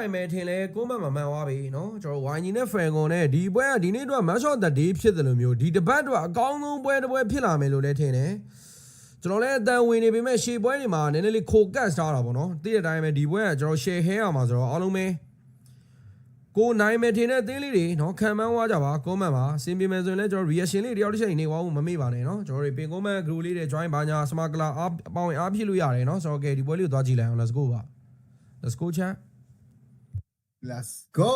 နိုင်မယ်ထင်လဲကိုမတ်မမှန်သွားပြီเนาะကျွန်တော်ဝိုင်းကြီးနဲ့ဖရန်ကွန်နဲ့ဒီပွဲကဒီနေ့တော့မတ်ရှော့သက်ဒေးဖြစ်တယ်လို့မျိုးဒီတပတ်တော့အကောင်းဆုံးပွဲတစ်ပွဲဖြစ်လာမယ်လို့လည်းထင်တယ်ကျွန်တော်လည်းအတန်ဝင်နေပေမဲ့ရှေ့ပွဲတွေမှာနည်းနည်းလေးခိုကတ်ထားတာပေါ့နော်သိတဲ့အတိုင်းပဲဒီပွဲကကျွန်တော် share ဟဲရမှာဆိုတော့အားလုံးပဲကိုနိုင်မယ်ထင်တဲ့အသေးလေးတွေเนาะခံမှန်းသွားကြပါ comment ပါစင်ပြေမယ်ဆိုရင်လည်းကျွန်တော် reaction လေးတယောက်တစ်ချက်နေသွားဖို့မမေ့ပါနဲ့เนาะကျွန်တော်တွေပင် comment group လေးတွေ join ပါညာ smartcla အပေါင်းအားဖြစ်လို့ရတယ်เนาะဆိုတော့ကဲဒီပွဲလေးကိုသွားကြည့်လိုက်အောင် let's go ပါ let's go chat Let's go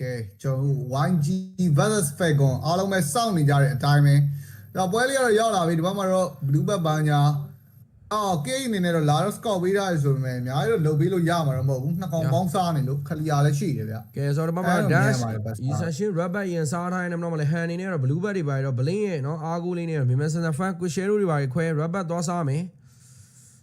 ကဲကျွန်တော် YG versus Falcon အားလုံးပဲစောင့်နေကြတဲ့အတိုင်းပဲတော့ပွဲလေးကတော့ရောက်လာပြီဒီဘက်မှာတော့ blue bat ဘာညာအော် K အနေနဲ့တော့ Lara Scott ပေးထားရဆိုပေမဲ့အများကြီးတော့လုတ်ပေးလို့ရမှာတော့မဟုတ်ဘူးနှစ်ကောင်ပေါင်းစားနေလို့ခလီယာလည်းရှိတယ်ဗျကဲဆိုတော့ဒီဘက်မှာ dash insertion rubber ရင်စားထားရင်တော့မလဲ hand အနေနဲ့တော့ blue bat တွေပါရတော့ blink ရဲ့နော်အားကိုးလေးနဲ့မင်းမဆန်ဆန် fan quick share တွေပါရခွဲ rubber သွားစားမယ်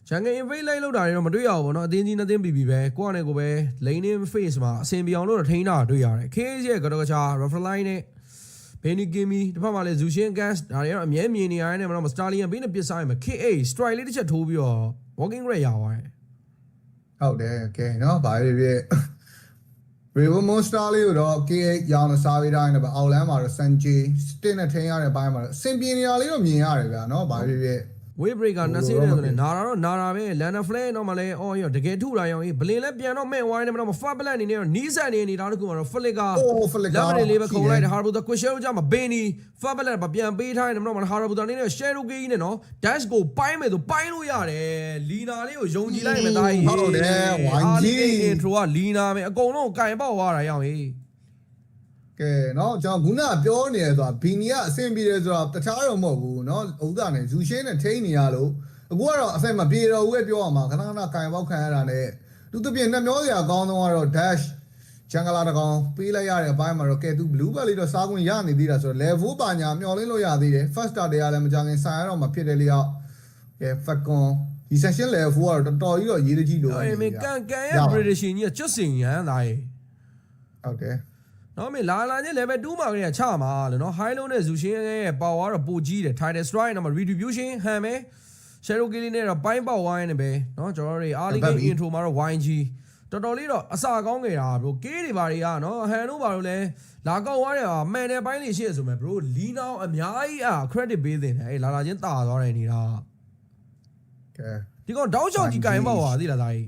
ရန်ကုန် invade လိုက်လောက်တာတွေတော့မတွေ့ရဘူးဗောနော်အသင်းကြီးနှစ်သင်းပြီပြီပဲကိုယ့်အနေကိုပဲ lane in face မှာအဆင်ပြေအောင်လို့ထိန်းတာတွေ့ရတယ် KS ရဲ့ကတော့ကချာ referee line နဲ့ Benny Kimi တစ်ဖက်မှာလည်း Zushin Gas ဒါတွေကတော့အမြဲမြင်နေရတယ်နဲ့မတော့ Stallion ဘေးနဲ့ပစ်စားရင် KA strike လေးတစ်ချက်ထိုးပြီးတော့ walking rate ရပါတယ်ဟုတ်တယ်ကဲနော်ဘာဖြစ်ဖြစ် River Monster လေးကိုတော့ KA ရောင်းစားပေးတိုင်းနဲ့ပဲအောက်လမ်းမှာတော့ Sanjay စတင်နဲ့ထိန်းရတဲ့အပိုင်းမှာတော့အဆင်ပြေနေတာလေးတော့မြင်ရတယ်ဗျာနော်ဘာဖြစ်ဖြစ် wave breaker နှစ်စီးတယ်ဆိုရင်နာတာတော့နာတာပဲ lana flare တော့မလဲအော်ရောတကယ်ထုတာရောဘလင်လည်းပြန်တော့မဲ့ဝိုင်းနေမတော့ fat black အနေနဲ့နီးစက်နေနေတာတခုမှာတော့ flick ကအိုး Flick ကလက်မလေးပဲခုံလိုက်တယ် harbour က question ကြမှာ benny fat black ကပြန်ပေးထားတယ်မတော့ harbour အနေနဲ့ share ကေးကြီးနဲ့နော် dash ကိုပိုင်းမယ်ဆိုပိုင်းလို့ရတယ်လီနာလေးကိုယုံကြည်လိုက်မယ်သားကြီးဟုတ်တယ်ဝိုင်းကြီး intro ကလီနာပဲအကုန်လုံးကင်ပေါက်သွားတာရောင်ဟေး ကဲနော်ကျွန်တော်ခုနပြောနေရဆိုတာဘီနီကအဆင်ပြေတယ်ဆိုတာတခြားတော့မဟုတ်ဘူးနော်ဥဒ္ဒနဲ့ဇူရှင်းနဲ့ထိန်းနေရလို့အခုကတော့အဆင်မပြေတော့ဘူးပဲပြောရမှာခဏခဏကင်ပေါက်ခံရတာနဲ့သူတပြင်းနှမျောစရာအကောင်းဆုံးကတော့ dash ဂျန်ဂလာတကောင်ပေးလိုက်ရတဲ့အပိုင်းမှာတော့ကဲသူ blue ball လေးတော့စားခွင့်ရနေသေးတာဆိုတော့ level ပါညာမျောလင်းလို့ရသေးတယ် first star တွေကလည်းမကြခင်ဆိုင်ရတော့မှဖြစ်တယ်လေရောကဲ falcon ဒီ session level ကတော့တော်တော်ကြီးတော့ရေးတကြီးလို့အေးမကန်ကန်ရ british ကြီးကကျွတ်စင်ရန်သားရေဟုတ်တယ် နော်မေလာလာချင်း level 2မှာကလေးကချမှာလေနော် high low နဲ့ Zushin ရဲ့ power တော့ပိုကြီးတယ် title strike နော် retribution ဟန်မယ် shadow killing နဲ့တော့ပိုင်းပေါက်ဝိုင်းနေပဲနော်ကျွန်တော်တို့ early game intro မှာတော့ YG တော်တော်လေးတော့အစာကောင်းခဲ့တာဘရိုကေးတွေဘာတွေကနော်ဟန်တို့ဘာလို့လဲလာကောက်သွားတယ်ဟာမှန်တဲ့ပိုင်းလေးရှိရဆိုမဲ့ဘရိုလီနောင်အများကြီးအာ credit ပေးတင်တယ်အေးလာလာချင်းတာသွားတယ်နေတာကဲဒီကောင်တောက်ချောက်ကြီးကင်ပေါက်သွားသိလားသားကြီး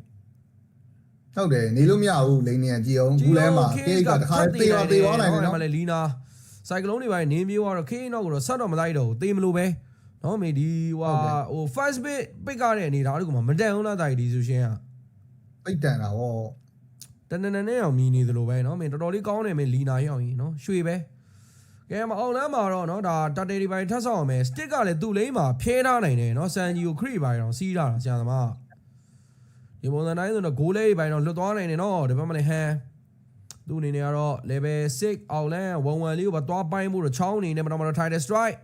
ဟုတ်တယ်နေလို့မရဘူးလိန်နေကြည့်အောင်ဘူးလဲမှာကေကတခါသေးပါသေးသွားနိုင်တယ်နော်နော်မလဲလီနာစိုက်ကလုံးတွေပိုင်းနင်းပြေးသွားတော့ခေးနောက်ကတော့ဆက်တော့မလိုက်တော့ဘူးသေမလို့ပဲနော်မေဒီဟွာဟို first bit ပိတ်ကားတဲ့အနေဒါတကူမှမတန်ဘူးလားတာကြီးဒီဆိုရှင်ကပိတ်တန်တာဗောတန်တန်တန်နဲ့အောင်မြည်နေသလိုပဲနော်မင်းတော်တော်လေးကောင်းတယ်မင်းလီနာရောက်ရင်နော်ရွှေပဲကဲမအောင်လမ်းမှာတော့နော်ဒါတတေဒီပိုင်းထပ်ဆောင်အောင်မယ်စတစ်ကလည်းသူ့လိမ့်မှာဖျဲထားနိုင်တယ်နော်ဆန်ဂျီကိုခရီပိုင်းတော့စီးတာဆရာသမား ဒီပုံစံတိုင်းဆိုတော့ဂိုးလေးပိုင်းတော့လွတ်သွားနိုင်တယ်နော်ဒီဘက်မှာလည်းဟန်သူ့အနေနဲ့ကတော့ level 6အောင်လမ်း11လေးကိုပါသွားပိုင်းဖို့တော့ချောင်းအနေနဲ့မတော်မတော် title strike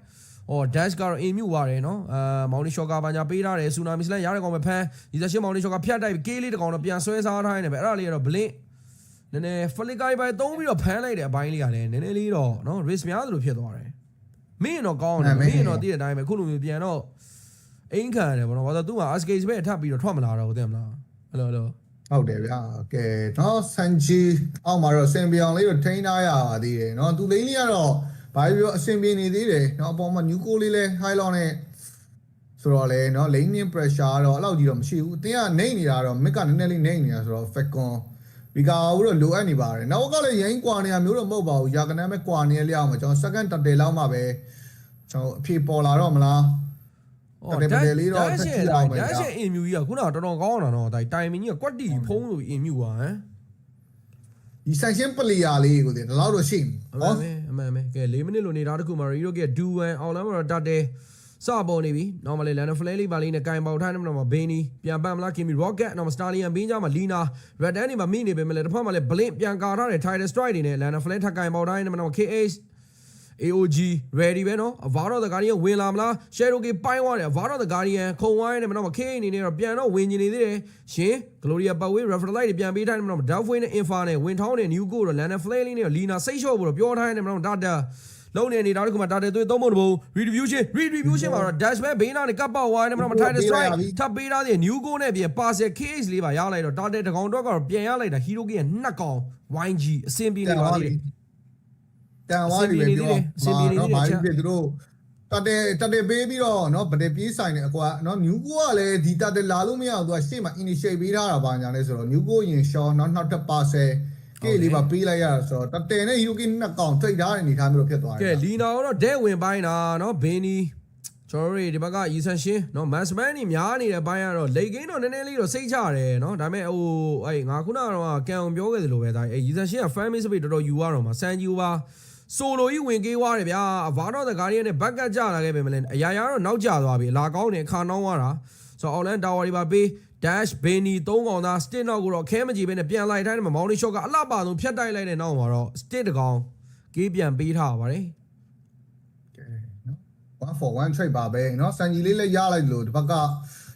အော် dash ကတော့ in mute ပါတယ်နော်အာမောင်နီရှော့ကဘာညာပေးထားတယ်ဆူနာမီစလန်ရတဲ့ကောင်ပဲဖမ်းဒီဇက်ရှင်းမောင်နီရှော့ကဖြတ်တိုက်ကေးလေးတစ်ကောင်တော့ပြန်ဆွဲစားထားနေပဲအဲ့ဒါလေးကတော့ blink နည်းနည်း flicker ပဲသုံးပြီးတော့ဖမ်းလိုက်တဲ့အပိုင်းလေးကလည်းနည်းနည်းလေးတော့နော် risk များသလိုဖြစ်သွားတယ်မင်းတော့ကောင်းတယ်မင်းတော့တည့်တဲ့အတိုင်းပဲခုလိုမျိုးပြန်တော့အိမ်ခံရတယ်ဗောနော်ဘာလို့သူက SKS ပဲထပ်ပြီးတော့ထွက်မလာတော့ဘူးသိမလားဟယ် လိုဟယ်လိုဟုတ်တယ်ဗျာကဲနော်ဆန်ဂျီအောက်မှာတော့စင်ပီအောင်လေးကိုထိန်းထားရပါသေးတယ်နော်သူလိန်လေးကတော့ဘာပြောအဆင်ပြေနေသေးတယ်နော်အပေါ်မှာနျူကိုလေးလဲ high long နဲ့ဆိုတော့လေနော် lane in pressure တော့အဲ့လောက်ကြီးတော့မရှိဘူးအတင်းကနေနေတာတော့ mid ကနည်းနည်းလေးနေနေတာဆိုတော့ falcon ဒီကာဦးတော့လိုအပ်နေပါတယ်နောက်ကလည်းရင်ကွာနေရမျိုးတော့မဟုတ်ပါဘူးရာကနန်းပဲကွာနေရလျောက်မှာကျွန်တော် second တတေလောက်မှပဲကျွန်တော်အဖြေပေါ်လာတော့မလား အော်တယ်ဒါတယ်လေးတော့ဒါထပ်ရှကြင်ည့်အောင်ပဲဒါဗျာရှင်အင်မြူကြီးကခုနကတော်တော်ကောင်းတာနော်ဒါတိုင်မင်းကြီးကကွက်တီဖုံးလို့အင်မြူပါဟမ်ဒီ sanction player လေးကိုဒီလောက်တော့ရှိအမှနော်န်ပဲအမှန်ပဲကဲ၄မိနစ်လိုနေတာတခုမှာရီရိုကဒူဝမ်အောင်လမ်းမှာတော့တတ်တယ်စပေါ်နေပြီ။ normal လန်ဖလဲလေးပါလေးနဲ့ကင်ပေါက်ထားနေမှာဘေးနီပြန်ပန်မလားကင်မီ rocket နော်စတာလီယန်ဘင်းကြမှာလီနာ red dan နေမှာမိနေပေမဲ့လည်းတစ်ဖက်မှာလည်း blink ပြန်ကာထားတယ် title strike တွေနဲ့လန်ဖလဲထပ်ကင်ပေါက်ထားနေမှာ KH AOG ready ပဲနော် Avaro the Guardian ဝင်လာမလား Shadow ကပိုင်းသွားတယ် Avaro the Guardian ခုံဝိုင်းနေမှာတော့ K အနေနဲ့တော့ပြန်တော့ဝင်နေနေသေးတယ်ရှင် Gloria Power Refer Light တွေပြန်ပေးထားနေမှာတော့ Downway နဲ့ Infa နဲ့ဝင်ထောင်းနဲ့ New Go တော့ Lana Flare လေးနဲ့ Lina စိတ်လျှော့ဖို့တော့ပြောထားနေမှာတော့ Data လုံးနေနေတာတခုမှတာတယ်သွေးသုံးဖို့တဘုံ retribution retribution မှာတော့ dash back ဘေးနာနဲ့ကပ်ပေါက်ဝိုင်းနဲ့မမထိုင်တဲ့ strike ထပ်ပေးထားတဲ့ new goal နဲ့ပြင် parcel case လေးပါရလိုက်တော့တာတယ်တကောင်တော့ကတော့ပြန်ရလိုက်တာ hero game ရဲ့နှစ်ကောင် YG အဆင်ပြေနေပါသေးတယ် တန်သွားပြီပဲပြောမှာနော်ဘာဖြစ်ဖြစ်သူတို့တတဲတတဲပေးပြီးတော့နော်ဗတေပြေးဆိုင်နေအကွာနော်ညူကိုကလည်းဒီတတဲလာလို့မရအောင်သူကရှေ့မှာ initiate ပေးထားတာပါညာလဲဆိုတော့ညူကိုရင်ရှောနော်နောက်တစ်ပါဆယ်ကေလေးပါပေးလိုက်ရတာဆိုတော့တတဲနဲ့ UK နှစ်ကောင်ထိတ်ထားတဲ့အနေထားမျိုးဖြစ်သွားတယ်ကဲလီနာကတော့ဒဲဝင်ပိုင်းတာနော်ဘင်းနီကျွန်တော်တို့ဒီဘက်ကရီဆန်ရှင်းနော်မန်စမန်ကြီးများနေတဲ့ဘိုင်းကတော့လိတ်ကင်းတော့နည်းနည်းလေးတော့စိတ်ချရတယ်နော်ဒါပေမဲ့ဟိုအဲ့ငါခုနကတော့ကံအောင်ပြောခဲ့သလိုပဲဒါအဲ့ရီဆန်ရှင်းက fan base ပဲတော်တော်ယူရတော့မှာစန်ဂျီဘာ ဆိုလိုကြီးဝင်ကေးွားတယ်ဗျာဘာတော့ the guardian နဲ့ဘက်ကကြလာခဲ့ပဲမလဲအရာရာတော့နောက်ကျသွားပြီအလာကောင်းတယ်ခါနှောင်းသွားတာဆိုတော့ Outland Tower တွေပါပေး dash benny သုံးကောင်သား stick နောက်ကိုတော့ခဲမကြည့်ပဲနဲ့ပြန်လိုက်တိုင်းမှာ mountain shot ကအလှပါဆုံးဖြတ်တိုက်လိုက်တဲ့နောက်မှာတော့ stick တကောင်ကေးပြန်ပေးထားပါတယ် နော်1 for 1 trade ပါပဲเนาะစန်ကြီးလေးလည်းရလိုက်လို့ဒီဘက်က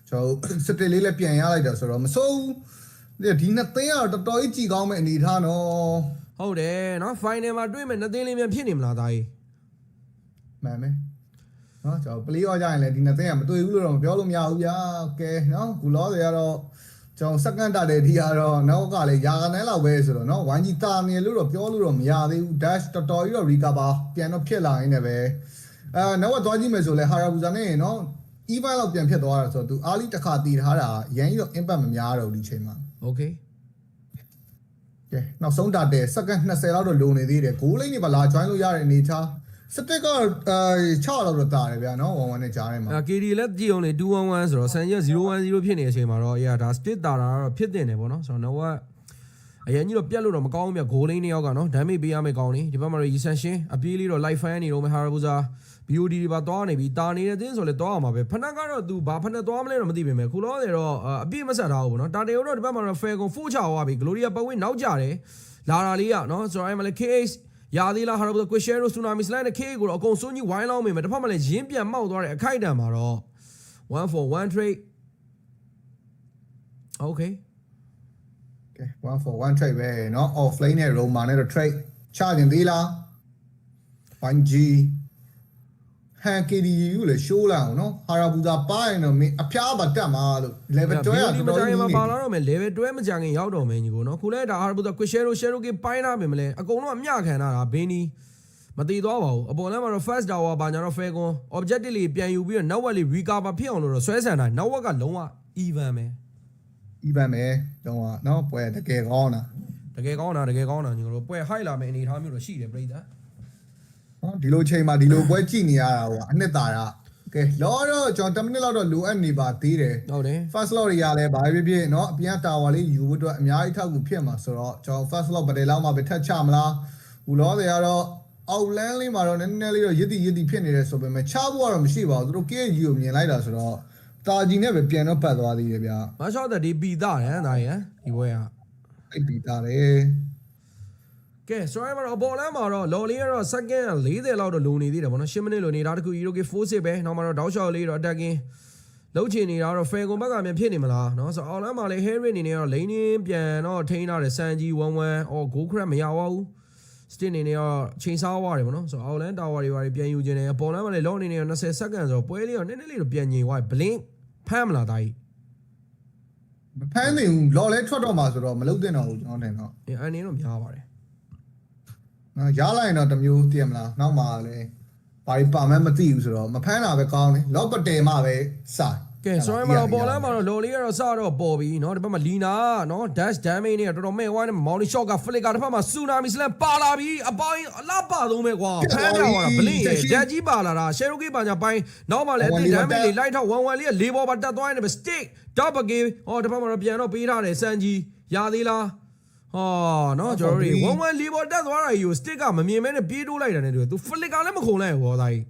ကျွန်တော်စတစ်လေးလည်းပြန်ရလိုက်တာဆိုတော့မစိုးဘူးဒီနှစ်သိန်းကတော့တော်တော်ကြီးကြည်ကောင်းမဲ့အနေထားနော် ဟုတ်တယ်နော် final မှာတွေ့မယ်နှစ်သင်းလေးမြန်ဖြစ်နေမလားသားကြီးမှန်မယ်နော်ကျွန်တော် play off ကြရင်လည်းဒီနှစ်သင်းကမတွေ့ဘူးလို့တော့ပြောလို့မရဘူးဗျာကဲနော်ဂူလောတွေကတော့ကျွန်တော်စက္ကန့်တက်တဲ့ဒီကတော့နောက်ကလည်းယာကနေလောက်ပဲဆိုတော့နော်ဝိုင်းကြီးတာနေလို့တော့ပြောလို့တော့မရသေးဘူး dash တော်တော်ကြီးတော့ recover ပြန်တော့ဖြစ်လာရင်းနဲ့ပဲအဲနောက်ကသွားကြည့်မယ်ဆိုလဲ Harabusa နဲ့နော် even လောက်ပြန်ဖြစ်သွားတာဆိုတော့သူအားလီတစ်ခါတည်ထားတာရန်ကြီးတော့ impact မများတော့ဒီချိန်မှာ okay ကဲနောက်ဆုံးတာတဲ့ second 20လောက်တော့လိုနေသေးတယ်ဂိုးလိမ့်နေပါလာ join လို့ရတဲ့အနေထားစတစ်ကအဲ6လောက်တော့တာတယ်ဗျာနော်1-1နဲ့ကြားထဲမှာအဲ KD လည်းကြည့်အောင်လေ211ဆိုတော့ဆန်ရက်010ဖြစ်နေတဲ့အချိန်မှာတော့အေးဒါ split တာတာတော့ဖြစ်တင်တယ်ပေါ့နော်ဆိုတော့ Noah အရင်ကြီးတော့ပြတ်လို့တော့မကောင်းဘူးမြဂိုးလိန်းနှစ်ယောက်ကနော် damage ပေးရမယ့်ကောင်းနေဒီဘက်မှာတော့ Essential အပြေးလေးတော့ live fan နေတော့မယ် Harabuza BOD တွေပါသွားနေပြီတာနေတဲ့တင်းဆိုလဲသွားအောင်ပါပဲဖနက်ကတော့ तू ဘာဖနက်သွားမလဲတော့မသိပေမဲ့ခုလောတယ်တော့အပြည့်မဆက်ထားဘူးပေါ့နော်တာတေတော့ဒီဘက်မှာတော့ Fair ကို 4ချသွားပြီ Gloria ပဝင်းနောက်ကြတယ်လာတာလေးကနော်ဆိုတော့အဲ့မှာလဲ KH ရာသီလာ Harabuza Quishero Tsunami Slide နဲ့ KH ကိုတော့အကုန်စွန့်ကြီးဝိုင်းလောင်းမိမယ်တစ်ဖက်မှာလဲရင်းပြန်မောက်သွားတဲ့အခိုက်အတန့်မှာတော့1 for 1 trade okay ကဲ1 for 1 trade ပဲเนาะ offlane နဲ့ Roma နဲ့တော့ trade ချခြင်းသေးလား 1G ဟန် KDU ကိုလည်းရှိုးလာအောင်နော်ဟာရာဘူသာပါရင်တော့မင်းအဖျားပါတက်မှာလို့ level 12ရတော့ဒီမှာပါလာတော့မယ် level 12မကြခင်ရောက်တော့မယ်ညီကိုနော်ခုလဲဒါဟာရာဘူသာ quick share share ကပိုင်းလာမယ်မလဲအကုန်လုံးအမျှခံတာဒါဘင်းနီမတည်သွားပါဘူးအပေါ်လမ်းမှာတော့ first tower ဘာညာတော့ fair gun objective လေးပြန်ယူပြီးတော့ network လေး recover ဖြစ်အောင်လို့တော့ဆွဲဆန်တာ network ကလုံးဝ even ပဲ even ပဲလုံးဝနော်ပွဲတကယ်ကောင်းတာတကယ်ကောင်းတာတကယ်ကောင်းတာညီတို့ပွဲ high လာမယ်အနေထားမျိုးတော့ရှိတယ်ပြိဿ တာ เนาะဒီလိုချိန်မှာဒီလိုပွဲကြည့်နေရတာဟိုအနှစ်သာရကဲလောတော့ကျွန်တော်10မိနစ်လောက်တော့လိုအပ်နေပါသေးတယ် ဟုတ်တယ် first lot တွေကလည်းဘာဖြစ်ဖြစ်เนาะအပြင်တာဝါလေးယူဖို့အတွက်အများကြီးထောက်ကူဖြစ်မှာဆိုတော့ကျွန်တော် first lot ဘယ်တယ်လောက်မှပဲထက်ချမလားဘူးလောတွေကတော့ outland လေးမှာတော့နည်းနည်းလေးတော့ရစ်တီရစ်တီဖြစ်နေတယ်ဆိုပေမဲ့ချဖို့ကတော့မရှိပါဘူးသူတို့ KG ကိုမြင်လိုက်တာဆိုတော့တာကြီးနဲ့ပဲပြန်တော့ပတ်သွားသေးတယ်ဗျာ မရှော့တဲ့ဒီပီတာတယ်ဒါရယ်ဒီပွဲက အိတ်ပီတာတယ် ကဲ sorry မှာတော့အပေါ်လမ်းမှာတော့လော်လေးကတော့ second 40လောက်တော့လိုနေသေးတယ်ဗောနော်10မိနစ်လိုနေတာတခု Euro K 4ပဲနောက်မှာတော့ down shot လေးတော့ attacking လုံးချင်နေတာတော့ fair ကွန်ဘက်ကမြန်ဖြစ်နေမလားเนาะဆိုတော့အော်လမ်းမှာလေ Harry အနေနဲ့တော့ lane ပြန်တော့ထိန်းထားတယ်စန်ကြီး11အော် goal crack မရပါဘူး stick အနေနဲ့တော့ချိန်စားသွားတယ်ဗောနော်ဆိုတော့ outland tower တွေပါပြန်ယူခြင်းတယ်အပေါ်လမ်းမှာလေ low အနေနဲ့20 second ဆိုတော့ပွဲလေးတော့နည်းနည်းလေးတော့ပြန်ညင်သွားပြီ blink ဖမ်းမလားတာကြီး မဖမ်းနိုင်ဘူးလော်လဲထွက်တော့မှာဆိုတော့မလုပ်သင့်တော့ဘူးကျွန်တော်ထင်တော့ အဲအနေတော့များပါတယ် နော်ရလိုက်ရင်တော့တစ်မျိုးသိရမလားနောက်မှလည်းဘာတွေပါမှန်းမသိဘူးဆိုတော့မဖမ်းတာပဲကောင်းတယ်လော့ပတယ်မှပဲစ ကဲ sorry မှာတော့ပေါ်လမ်းမှာတော့လော်လေးကတော့စတော့ပေါ်ပြီเนาะဒီဘက်မှာလီနာเนาะ dash damage နဲ့တော်တော်မဲ့ဝိုင်းနဲ့မောင်လီ shot က flick ကတစ်ဖက်မှာ tsunami slam ပါလာပြီအပိုင်းအလားပါသုံးပဲကွာဖမ်းရသွားတာဘလင်းရဲ့ဓာတ်ကြီးပါလာတာ Cherokee ပါညာပိုင်းနောက်မှလည်းအတိ damage လေးလိုက်ထောက်11လေးကလေးပေါ်ပါတက်သွားနေတယ် stick double game ဟောဒီဘက်မှာတော့ပြန်တော့ပေးထားတယ်စန်ကြီးရသေးလား ဟာနော်ကျွန်တော်တို့1 1 level တက်သွားတာကြီးကို stick ကမမြင်မဲနဲ့ပြေးတိုးလိုက်တာနဲ့တူသူ flick ကလည်းမခုံလိုက်ဘူးဟောသားကြီး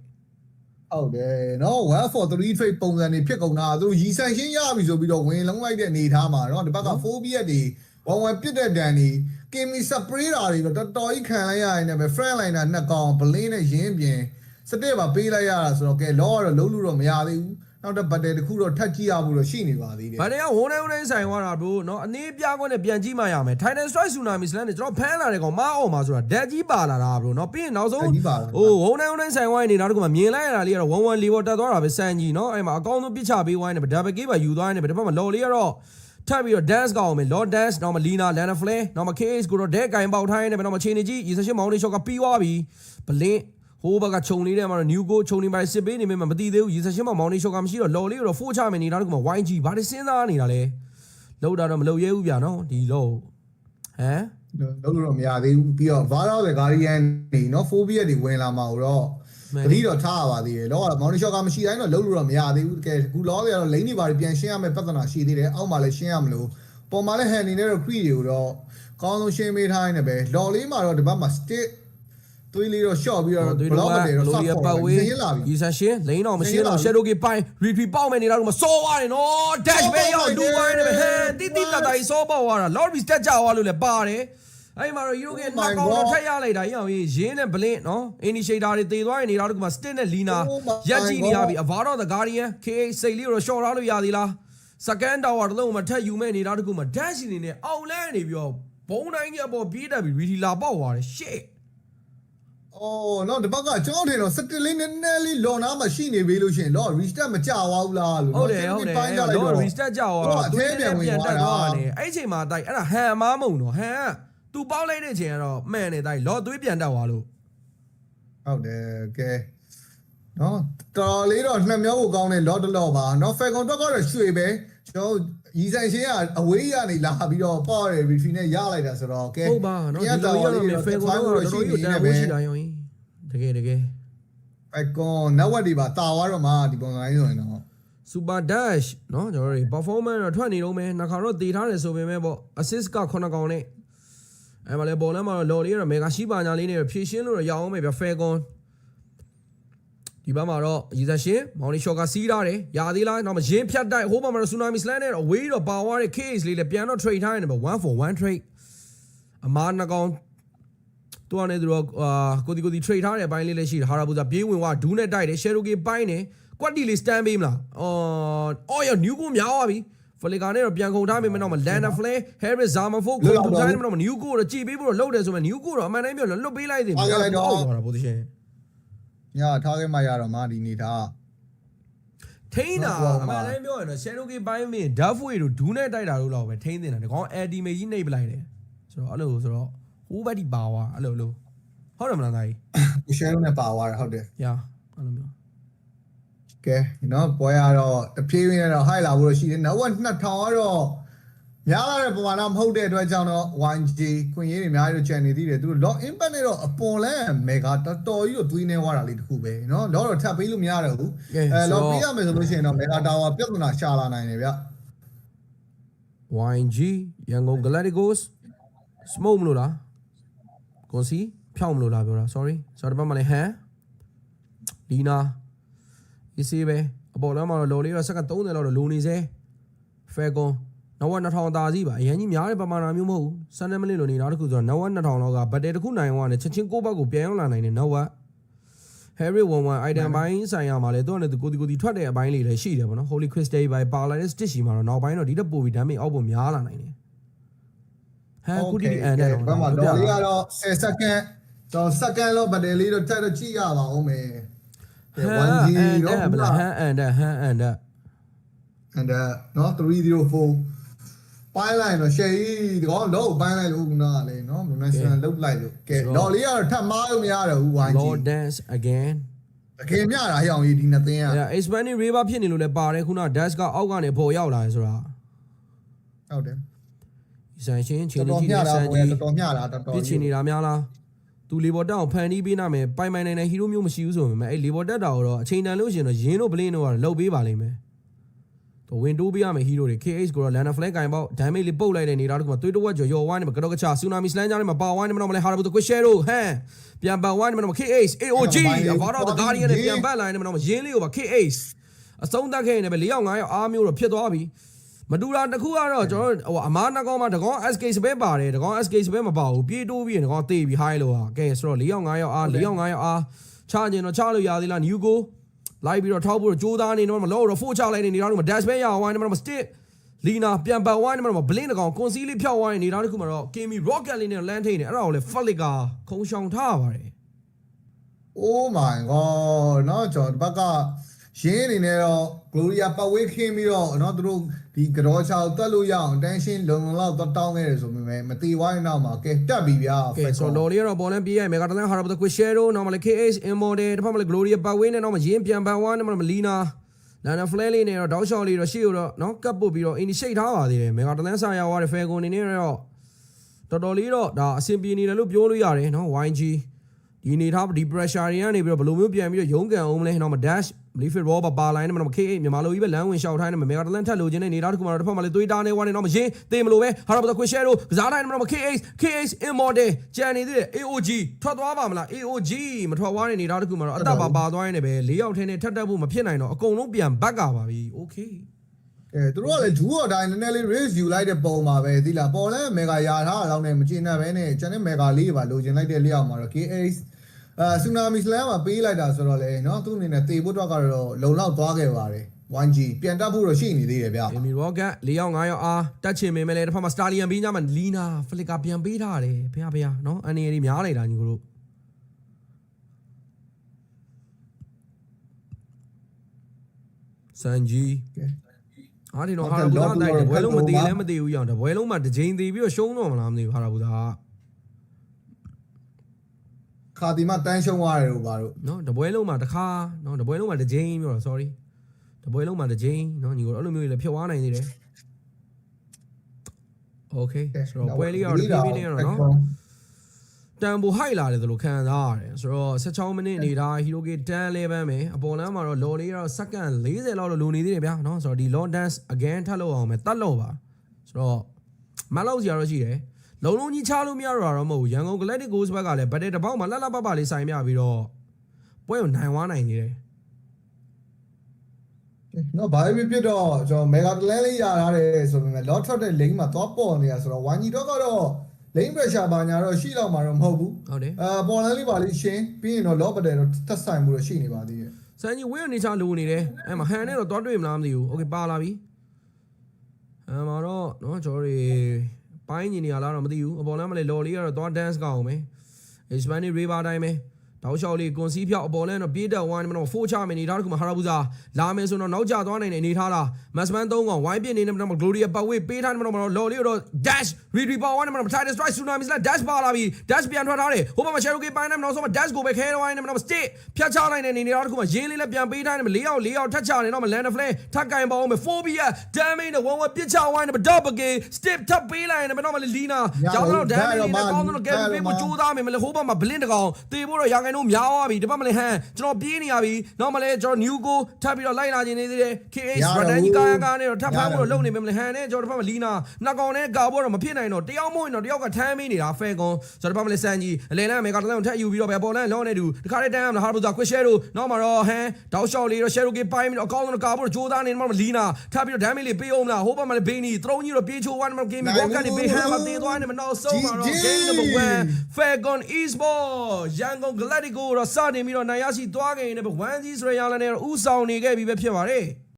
ဟုတ်တယ်နော်1 for 3 trade ပုံစံတွေဖြစ်ကုန်တာသူရီဆန်ရှင်းရပြီဆိုပြီးတော့ဝင်လုံးလိုက်တဲ့အနေထားမှာနော်ဒီဘက်က4 beat တွေဝန်ဝန်ပြစ်တဲ့ဒဏ်ကြီးကင်မီစပရေးတာတွေတော့တော်တော်ကြီးခံလိုက်ရရင်လည်းပဲ friend liner နှစ်ကောင်ဘလင်းနဲ့ရင်းပြင်စတက်ပါပေးလိုက်ရတာဆိုတော့ကဲလောကတော့လုံးလို့တော့မရသေးဘူး နောက်တစ်ဘတ်တယ်တစ်ခုတော့ထပ်ကြည့်ရဖို့တော့ရှိနေပါသေးတယ်ဗာတယ်ကဝုန်းတိုင်းဝုန်းတိုင်းဆိုင်သွားတာဘရိုနော်အနေပြကွက်နဲ့ပြန်ကြည့်မှရမယ် Titan Strike Tsunami Slam နဲ့ကျွန်တော်ဖမ်းလာတဲ့ကောင်မအောင်မှာဆိုတာဓာတ်ကြီးပါလာတာဘရိုနော်ပြီးရင်နောက်ဆုံးဓာတ်ကြီးပါလာတာဟိုဝုန်းတိုင်းဝုန်းတိုင်းဆိုင်သွားနေနောက်တစ်ခုမှမြင်လိုက်ရတာလေးကတော့1 1လေးပေါ်တက်သွားတာပဲစံကြီးနော်အဲ့မှာအကောင်းဆုံးပြစ်ချပေးဝိုင်းနေပဲဒါပဲကေးပါယူသွားနေပဲဒီဘက်မှာလော်လေးကတော့ထပ်ပြီးတော့ dance ကောင်းမယ် Lord dance နောက်မှာ Lina Lana Flare နောက်မှာ KS ကိုတော့ဒဲကင်ပေါက်ထိုင်းနေပဲနောက်မှာချိန်နေကြီးရီဆရှင်မောင်လေးရှော့ကပြီးသွားပြီဘလင်း ဟိုဘက်ကခြုံနေတဲ့မှာတော့ new go ခြုံနေပါစစ်ပေးနေမှမသိသေးဘူးရီဆရှင်မောင်လေးရှော့ကမရှိတော့လော်လေးကတော့4ချမယ်နေတာတခုမှ YG ဘာတွေစဉ်းစားနေတာလဲလောက်တာတော့မလောက်ရဲဘူးဗျာနော်ဒီလောဟမ်လုံးလို့တော့မရသေးဘူးပြီးတော့ Vara the Guardian နေနော် phobia တွေဝင်လာမှာတော့တတိတော့ထားရပါသေးတယ်လောကမောင်နီရှော့ကမရှိတိုင်းတော့လုံးလို့တော့မရသေးဘူးတကယ်ခုလောတွေကတော့လိမ့်နေပါပြန်ရှင်းရမယ်ပြဿနာရှိသေးတယ်အောက်မှာလည်းရှင်းရမလို့ပေါ်မှာလည်းဟန်နေနဲ့တော့ creed တွေကိုတော့ကောင်းဆုံးရှင်းပေးထားနေပဲလော်လေးမှာတော့ဒီဘက်မှာ stick သွေးလေးတော့ short ပြီးတော့တွေဘတော့လော့တွေတော့လိုဆော့ရီပေါ်ပတ်ဝေးရင်းလာပြီရီဆရှင်လိန်တော့မရှိတော့ရင်းလာပြီ shadow ကပိုင် retreat ပေါက်မယ်နေတာတော့မစောသွားတယ်နော် dash ပဲရောက်ဒူဝိုင်းနေပဲဟဲတိတိတတ်တာကြီးစောပေါက်သွားတာ lord beast တက်ကြသွားလို့လည်းပါတယ်အဲ့မှာတော့ Euro က Oh my နှစ်ကောင်တော့ God ထက်ရလိုက်တာရအောင်ရေးရင်းနဲ့ blink နော် initiator တွေတည်သွားရင်နေတော့ဒီမှာ stick နဲ့ lina Oh my ရက်ကြည့်နေရပြီ God avaro the guardian ka စိတ်လေးကိုတော့ short ထားလို့ရသေးလား second tower တစ်လုံးမှာထက်ယူမဲ့နေတာတခုမှာ dash နေနေအောင်လဲနေပြီးတော့ဘုံတိုင်းကြီးအပေါ်ပြေးတက်ပြီး really လာပေါက်သွားတယ် shit အော်နော်ဒီဘက်ကကျွန်တော်ထင်တော့စတစ်လေးနည်းနည်းလေးလော်နာမှာရှိနေပြီလို့ရှရင်တော့ restart မကြသွားဘူးလားလို့ဟုတ်တယ်ဟုတ်တယ်ပိုင်းကြလိုက်တော့တော့ reset ကြောက်ဟိုတော့ကအသေးပြန်ဝင်သွားတာတယ်အဲ့အချိန်မှာတိုက်အဲ့ဒါဟန်အမားမုံတော့ဟန်ကသူပေါက်လိုက်တဲ့အချိန်ကတော့မှန်နေတိုက်လော်သွေးပြန်တက်သွားလို့ဟုတ်တယ်ကဲနော်တော်တော်လေးတော့နှမျောဖို့ကောင်းတဲ့လော့တလော့ပါနော်ဖယ်ကွန်တော့ကတော့ရွှေပဲကျွန်တော် ရီဆိုင်ရှင်းကအဝေးရနေလာပြီးတော့ပေါ့ရယ် referee နဲ့ရလိုက်တာဆိုတော့ကဲ ဟုတ်ပါနော်ဒီလိုရတော့မယ်ဖေကွန်တော့တော်တော်ကြီးတန်ဖို့ရှိတာရောင်းတကယ်တကယ် ဖယ်ကွန်နက်ဝက်တွေပါတာသွားတော့မှဒီပုံစံလေးဆိုရင်တော့ super dash เนาะကျွန်တော်တို့ performance တော့ထွက်နေတော့မယ်နှစ်ခါတော့တည်ထားတယ်ဆိုပေမဲ့ပေါ့ assist က9កောင်နဲ့အဲ့မှာလေဘောလမ်းမှာတော့လော်လေးကတော့ mega ရှိပါညာလေးနဲ့ဖြည့်ရှင်းလို့တော့ရအောင်မယ်ဗျ fair con ဒီဘက်မှာတော့ရီဇာရှင်မောင်လီရှော့ကစီးထားတယ်ရာသေးလားနောက်မှရင်းဖြတ်တိုက်ဟိုးဘက်မှာတော့ tsunami slam နဲ့တော့ away တော့ပါသွားတဲ့ case လေးလည်းပြန်တော့ trade ထားရတယ်ဗျ1 for 1 trade အမားနှကောင်သူကနေသူတော့အာကိုဒီကိုဒီ trade ထားတဲ့အပိုင်းလေးလည်းရှိတယ်ဟာရာဘူဇာပြေးဝင်သွားဒူးနဲ့တိုက်တယ် shadow gate ပိုင်းတယ်ကွက်တီလေး stand ပေးမလားအော်အော်ရ new ကိုများသွားပြီဖလီကာနဲ့တော့ပြန်ခုန်ထားပြီမနောက်မှာ Lander Flare Harris Zamafo ကိုတူတိုင်းမနောက်မှာ new ကိုတော့ကြည်ပေးဖို့တော့လုပ်တယ်ဆိုမှ new ကိုတော့အမှန်တိုင်းပြောလွတ်ပေးလိုက်တယ်အောက်သွားတာ position ညထားခဲ့မှရတော့မှဒီနေသားထိန်းတာဟုတ်အပါမှဘူးန်တိုင်းပြောရင်တော့ Shadow Gate ဘိုင်းမင်း Duffway တို့ဒူးနဲ့တိုက်တာလို့တော့ပဲထိန်းတင်တာဒီကောင် ultimate ကြီးနှိပ်ပလိုက်တယ်ဆိုတော့အဲ့လိုဆိုတော့ဟိုးဘက်ဒီပါသွားအဲ့လိုလို့ဟုတ်တယ်မလားသားကြီးကိုရှယ်လုံးနဲ့ပါသွားတာဟုတ်တယ်ညာအဲ့လိုမျိုးကဲနော်ပွဲရတော့တဖြည်းဖြည်းနဲ့တော့ high လာဖို့တော့ရှိတယ်နောက်ဝက်2000ကတော့ များလာတဲ့ပုံမှန်တော့မဟုတ်တဲ့အတွက်ကြောင့်တော့ 1G ခွင့်ရေးတွေအများကြီးတော့ကျန်နေသေးတယ်သူတို့ log impact နဲ့တော့အပွန်လဲ mega တော်တော်ကြီးတော့သွေးနေသွားတာလေးတစ်ခုပဲเนาะတော့တော့ထပ်ပေးလို့မရတော့ဘူးအဲ log ပေးရမယ်ဆိုလို့ရှိရင်တော့ mega tower ပြဿနာရှာလာနိုင်တယ်ဗျ YG ရန်ကုန် Galacticos smoke မလို့လားကွန်စီဖြောင်းမလို့လားပြောတာ sorry ဆိုတော့ဒီဘက်မှာလည်းဟန်လီနာအစီပဲအပေါ်လမ်းမှာတော့လော်လေးတော့စက္ကန့်30လောက်တော့လိုနေစေ Falcon နော က်ဝက်2000တာစီပါအရင်ကြီးများတဲ့ပမာဏမျိုးမဟုတ်ဘူး12မိနစ်လိုနေနောက်တစ်ခုဆိုတော့နောက်ဝက်2000လောက်ကဘတ်တယ်တစ်ခုနိုင်သွားတယ်ချက်ချင်းကိုယ့်ဘက်ကိုပြန်ရောက်လာနိုင်တယ်နောက်ဝက် Harry 11 item ဘိုင်းဆိုင်ရမှာလေသူကလည်းသူကိုတီကိုတီထွက်တဲ့အပိုင်းလေးလည်းရှိတယ်ပေါ့နော် Holy Crystal ဘိုင်ပါလာတဲ့ stitch ရှိမှာတော့နောက်ပိုင်းတော့ဒီတက်ပို့ပြီး damage အောက်ပုံများလာနိုင်တယ်ဟန်ကုတီအန်တဲ့ဘက်မှာ log လေးကတော့10 second တော့ second လောက်ဗတ်တယ်လေးတော့တက်တော့ကြည့်ရပါဦးမယ်ဟန် 1G အန်တော့တဲ့ဗလားဟန်အန်တဲ့ဟန်အန်တဲ့ and uh နော်304 ပိုင်းလိုက်တော့ရှယ်ကြီးဒီကောင်တော့ပိုင်းလိုက်လို့ခုနကလေနော်မနက်ဆန်လုတ်လိုက်လို့ကဲတော့လေးကတော့ထပ်မားလို့မရတော့ဘူး 1G Lord Dance again တကယ်မြတာဟောင်ကြီးဒီနှစ်သင်းကအဲ့ expanding river ဖြစ်နေလို့လည်းပါတယ်ခုန dash ကအောက်ကနေပေါ်ရောက်လာတယ်ဆိုတာဟုတ်တယ်ဒီဆိုင်ရှင်ချင်းတော်ကြီးတော်မျှနဲ့တာဆန်ကိုကြီးတော်တော်မျှတာတော်တော်ပြစ်ချင်နေတာများလားသူလေဘော်တက်အောင်ဖန်တီးပေးနိုင်မယ်ပိုင်ပိုင်နိုင်နိုင်ဟီးရိုမျိုးမရှိဘူးဆိုပေမဲ့အဲ့လေဘော်တက်တာကိုတော့အချိန်တန်လို့ရှရင်တော့ရင်းတို့ဘလင်းတို့ကတော့လှုပ်ပေးပါလိမ့်မယ်တော့ ဝင်တိုးပေးရမယ်ဟီးရိုတွေ KH ကိုတော့ Lana Flag ကင်ပေါက် damage လေးပုတ်လိုက်တဲ့နေတာတခုမှသွေးတဝက်ကျော်ရော်ဝိုင်းနေမှာကတော့ကချာ tsunami slam ကြားထဲမှာပါဝိုင်းနေမှာတော့မလဲ Harabu ကို Shero ဟန်ပြန်ပတ်ဝိုင်းနေမှာတော့ KH AOG ဘာတော့ the guardian နဲ့ပြန်ပတ်လာနေမှာတော့ရင်းလေးကိုပါ KH အဆုံးသတ်ခဲ့နေပဲ၄ယောက်၅ယောက်အားမျိုးတော့ဖြစ်သွားပြီမတူတာတစ်ခုကတော့ကျွန်တော်ဟိုအမားနှကောင်မှာတကောင် SK စပယ်ပါတယ်တကောင် SK စပယ်မပါဘူးပြေးတိုးပြီးရင်တကောင်တေးပြီး high လို့ဟာကဲဆိုတော့၄ယောက်၅ယောက်အား၄ယောက်၅ယောက်အားချကျင်တော့ချလို့ရသေးလား new go လိုက်ပြီးတော့ထောက်ဖို့ကြိုးစားနေတော့မလောတော့ဖိုးချလိုက်နေနေတော့မဒက်ပဲရအောင်ဝိုင်းနေမှာစတစ်လီနာပြန်ပတ်ဝိုင်းနေမှာဘလင်းတကောင်ကွန်စီလေးဖြောက်ဝိုင်းနေတော့တခုမှာတော့ကင်မီရော့ကက်လေးနဲ့လမ်းထိန်နေအဲ့ဒါကိုလေဖက်လစ်ကခုံရှောင်ထားပါတယ် Oh my god เนาะကျွန်တော်ဒီဘက်ကရင်းအနေနဲ့တော့ Gloria ပတ်ဝေးခင်းပြီးတော့เนาะသူတို့ ဒီကြောချောက်တက်လို့ရအောင် tension လုံလုံလောက်တော့တောင်းခဲ့တယ်ဆိုပေမဲ့မတီဝိုင်းနောက်မှာကဲတက်ပြီဗျာကဲဆိုတော့လော်လေးကတော့ဘောလန်ပြေးရမယ်ကတလန်ဟာရဘတ်ကွရှယ်ရိုနောက်မှလေ KH Immortal တစ်ဖက်မှာလေ Gloria ပတ်ဝင်းနဲ့နောက်မှရင်းပြန်ပန်ဝါနဲ့မှမလီနာလာနာဖလဲလေးနဲ့တော့တောက်ရှော့လေးတော့ရှေ့ကိုတော့နော်ကပ်ပုတ်ပြီးတော့ initiate ထားပါသေးတယ်မေဂါတလန်ဆာရောက်သွားတယ်ဖယ်ကွန်နေနေတော့တော်တော်လေးတော့ဒါအဆင်ပြေနေတယ်လို့ပြောလို့ရတယ်နော် YG ဒီနေထားဒီ pressure တွေကနေပြီးတော့ဘယ်လိုမျိုးပြန်ပြီးတော့ရုန်းကန်အောင်မလဲနော် မ dash Leafit Raw ပါပါလိုင်းနဲ့မ KH မြန်မာလိုကြီးပဲလမ်းဝင်ရှောက်ထိုင်းနေမေဂါတလန်ထက်လိုချင်တဲ့နေသားတစ်ခုမှတော့တစ်ဖက်မှာလေသွေးတားနေဝါနေတော့မရင်တေးမလို့ပဲဟာရဘတ်ကွရှယ်ရိုကစားတိုင်းမှာ KH KH Immortal ကြံနေသေးတယ် AOG ထွက်သွားပါမလား AOG မထွက်သွားတဲ့နေသားတစ်ခုမှတော့အသက်ပါပါသွားရင်လည်းပဲ၄ယောက်ထင်းနဲ့ထက်တက်ဖို့မဖြစ်နိုင်တော့အကုန်လုံးပြန်ဘက်ကပါပြီ okay အဲသူတို့ကလည်းဂျူးော်တိုင်းနည်းနည်းလေး raise ယူလိုက်တဲ့ပုံပါပဲသီလားပေါ်လဲမေဂါယာထားတာတော့လည်းမကျေနပ်ပဲနဲ့ကျန်တဲ့မေဂါလေးတွေပါလိုချင်လိုက်တဲ့လျောက်မှာတော့ KH အဲဆူနာမီစလန်မှာပေးလိုက်တာဆိုတော့လေနော်သူ့အနေနဲ့တေဖို့တော့ကတော့လုံလောက်သွားခဲ့ပါတယ် 1G ပြန်တက်ဖို့တော့ရှိနေသေးတယ်ဗျ။အမီရောဂတ်၄ရောက်၅ရောက်အားတက်ချင်ပေမဲ့လည်းတစ်ဖက်မှာစတာလီယန်ပြီးညမှာလီနာဖလစ်ကာပြန်ပေးထားတယ်ဖေဖေနော်အန်နီရီများလိုက်တာညီတို့စန်ဂျီအားဒီတော့ဟာရဘူးသားတိုက်တယ်ဘွဲလုံးမသေးလည်းမသေးဘူးရောင်တဘွဲလုံးမှာတစ်ချိန်သေးပြီးတော့ရှုံးတော့မလားမသိဘူးဟာရဘူးသား ခါတီမတန်းရှုံသွားတယ်လို့ပါတော့နော်တပွဲလုံးမှာတစ်ခါနော်တပွဲလုံးမှာတစ်ချိန်ပြောတော့ sorry တပွဲလုံးမှာတစ်ချိန်နော်ညီကိုအဲ့လိုမျိုးတွေလည်းဖြစ်သွားနိုင်သေးတယ် okay ဆိုတော့ပွဲလေးကတော့တဖြည်းဖြည်းနဲ့တော့နော်တန်ပိုဟိုက်လာတယ်ဆိုလို့ခံစားရတယ်ဆိုတော့16မိနစ်နေတာဟီရိုကေ10 11ပဲအပေါ်လမ်းမှာတော့လော်လေးကတော့စက္ကန့်40လောက်လို့လိုနေသေးတယ်ဗျာနော်ဆိုတော့ဒီ long dance again ထပ်လို့အောင်မယ်တတ်လို့ပါဆိုတော့မလောက်စီရတော့ရှိတယ် လုံးလုံးကြီးချလို့မရတော့တာတော့မဟုတ်ဘူးရန်ကုန် Galactic Ghost ဘက်ကလည်းဗတ်တဲ့တစ်ပေါက်မှာလှလှပပလေးဆိုင်ပြပြီးတော့ပွဲကိုနိုင်ဝါနိုင်နေတယ် နော်ဘာပဲဖြစ်တော့ကျွန်တော်မေဂါတလန်လေးရထားတယ်ဆိုပေမဲ့ lot ထွက်တဲ့ lane မှာသွားပေါ်နေတာဆိုတော့ 1G တော့ကတော့ lane pressure ဘာညာတော့ရှိတော့မှာတော့မဟုတ်ဘူး ဟုတ်တယ် အာပေါ်လန်လေးပါလေးရှင်းပြီးရင်တော့ lot ပတယ်တော့သက်ဆိုင်မှုတော့ရှိနေပါသေးတယ် စန်ကြီးဝင်းအနေချလိုနေတယ်အဲ့မှာဟန်နဲ့တော့သွားတွေ့မလားမသိဘူးโอเคပါလာပြီအဲ့မှာတော့เนาะကျွန်တော်တွေ ပိုင်းညီနေရလားတော့မသိဘူးအပေါ်လမ်းမလေးလော်လေးကတော့သွား dance ကောင်းအောင်မယ် Hispanic River တိုင်းပဲ တောက်လျှောက်လေးကွန်စီဖြောက်အပေါ်လမ်းတော့ပြေးတက်ဝိုင်းနေမှာတော့ဖိုးချမယ်နေထားတခုမှာဟာရဘူဇာလာမယ်ဆိုတော့နောက်ကျသွားနိုင်တဲ့အနေထားလားမတ်စမန်၃កောင်ဝိုင်းပြနေနေမှာတော့ Gloria ပတ်ဝေးပေးထားနေမှာတော့လော်လေးတော့ dash retry ပါဝိုင်းနေမှာတော့ Titan Strike Tsunami လား dash ပါလာပြီ dash ပြန်ထွက်ထားတယ်ဟိုဘက်မှာ Cherokee ပိုင်းနေမှာတော့ဆိုမှာ dash ကိုပဲခဲတော့ဝိုင်းနေမှာတော့ stick ဖြတ်ချနိုင်တဲ့အနေထားတခုမှာရင်းလေးလည်းပြန်ပေးထားနေမှာ၄ယောက်၄ယောက်ထက်ချနေတော့ Land of Flame ထပ်ကင်ပါအောင်မယ် phobia damage နဲ့ one one ပြစ်ချဝိုင်းနေမှာ double game stick ထပ်ပေးလိုက်နေမှာတော့ Lina ကျောင်းတော့ damage နဲ့ကောင်းတော့ Kevin ပေးဖို့ကြိုးစားမယ်မလဲဟိုဘက်မှာ blink တကောင်တေဖို့တော့ရာခိုင်နှုန်းများသွားပြီဒီဘက်မှာလည်းဟန်ကျွန်တော်ပြေးနေရပြီနောက်မှလည်းကျွန်တော် new go ထပ်ပြီးတော့လိုက်လာခြင်းနေသေးတယ် KH ရဒန်ကြီးကာယကာနဲ့တော့ထပ်ဖမ်းဖို့တော့လုပ်နေမယ်မလဲဟန်နဲ့ကျွန်တော်ဒီဘက်မှာ Lina နှစ်ကောင်နဲ့ကာဖို့တော့မဖြစ်နိုင်တော့တယောက်မို့ရင်တော့တယောက်ကထမ်းမေးနေတာ fair ကွန်ကျွန်တော်ဒီဘက်မှာလည်းစန်ကြီးအလဲလမ်းမေကာတလန်ကိုထပ်ယူပြီးတော့ပဲပေါ်လန်လောနဲ့တူတခါတည်းတန်းရမလားဟာဘူဇာ quick share တို့နောက်မှာတော့ဟန်တောက်လျှောက်လေးတော့ share ကေပိုင်းပြီးတော့အကောင်းဆုံးကာဖို့တော့ကြိုးစားနေမှာ Lina ထပ်ပြီးတော့ damage လေးပေးအောင်မလားဟိုဘက်မှာလည်း Bainy သရုံးကြီးတော့ပြေးချိုးဝမ်းမှာ game ဘောကနေပေးဟန်မှာတေးသွားနေမှာနောက်ဆုံးမှာတော့ game number 1 Falcon Esport ရန်ကုန် Galactic ကိုတော့စတင်ပြီးတော့နိုင်ရရှိသွားခဲ့ရင်လည်း1ကြီးဆိုရရလနဲ့ဥဆောင်နေခဲ့ပြီပဲဖြစ်ပါတယ်